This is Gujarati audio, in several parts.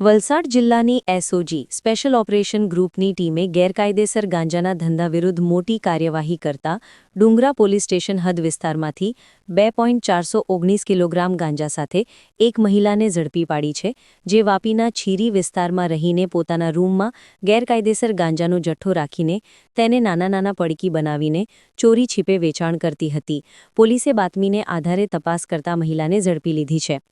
વલસાડ જિલ્લાની એસઓજી, સ્પેશિયલ ઓપરેશન ગ્રુપની ટીમે ગેરકાયદેસર ગાંજાના ધંધા વિરુદ્ધ મોટી કાર્યવાહી કરતા ડુંગરા પોલીસ સ્ટેશન હદ વિસ્તારમાંથી બે પોઈન્ટ ચારસો ઓગણીસ કિલોગ્રામ ગાંજા સાથે એક મહિલાને ઝડપી પાડી છે, જે વાપીના છીરી વિસ્તારમાં રહીને પોતાના રૂમમાં ગેરકાયદેસર ગાંજાનો જથ્થો રાખીને તેને નાના નાના પડકી બનાવીને ચોરી છીપે વેચાણ કરતી હતી. પોલીસે બાતમીને આધારે તપાસ કરતા મહિલાને ઝડપી લીધી છે.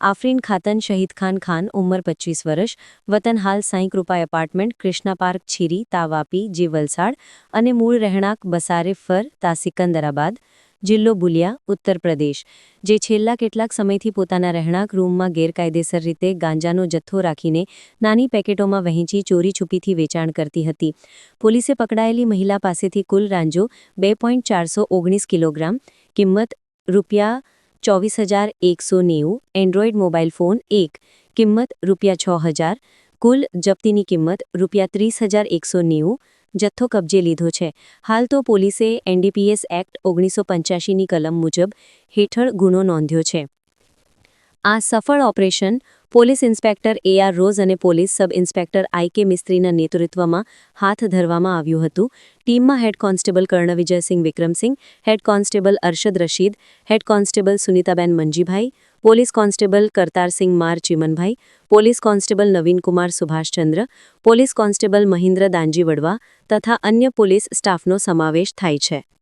આફરીન ખાતન શહીદ ખાન ખાન, ઉંમર પચીસ વર્ષ, વતન હાલ સાંઈ કૃપા એપાર્ટમેન્ટ, કૃષ્ણા પાર્ક, છીરી, તાવાપી જે વલસાડ અને મૂળ રહેણાંક બસારે ફર, તા સિકંદરાબાદ, જિલ્લો બુલિયા, ઉત્તર પ્રદેશ. જે છેલ્લા કેટલાક સમયથી પોતાના રહેણાંક રૂમમાં ગેરકાયદેસર રીતે ગાંજાનો જથ્થો રાખીને નાની પેકેટોમાં વહેંચી ચોરી છુપીથી વેચાણ કરતી હતી. પોલીસે પકડાયેલી મહિલા પાસેથી કુલ રાંજો બે કિલોગ્રામ, કિંમત રૂપિયા ચોવીસ હજાર એકસો નેવું, એન્ડ્રોઇડ મોબાઈલ ફોન એક, કિંમત રૂપિયા છ હજાર, કુલ જપ્તીની કિંમત રૂપિયા ત્રીસ હજાર એકસો નેવું, જથ્થો કબજે લીધો છે. હાલ તો પોલીસે એનડીપીએસ એક્ટ ઓગણીસો પંચ્યાસીની કલમ મુજબ હેઠળ ગુનો નોંધ્યો છે. આ સફળ operation police inspector A R Roz અને police sub inspector I K મિસ્ત્રીના નેતૃત્વમાં હાથ ધરવામાં આવ્યું હતું. ટીમમાં head constable Karna Vijaysinh Vikramsinh, head constable Arshad Rashid, head constable Sunitaben Manjibhai, police constable Kartarsinh માર Chimanbhai, police constable Navinkumar Subhashchandra, police constable Mahindra Danji Vadva તથા અન્ય પોલીસ સ્ટાફનો સમાવેશ થાય છે.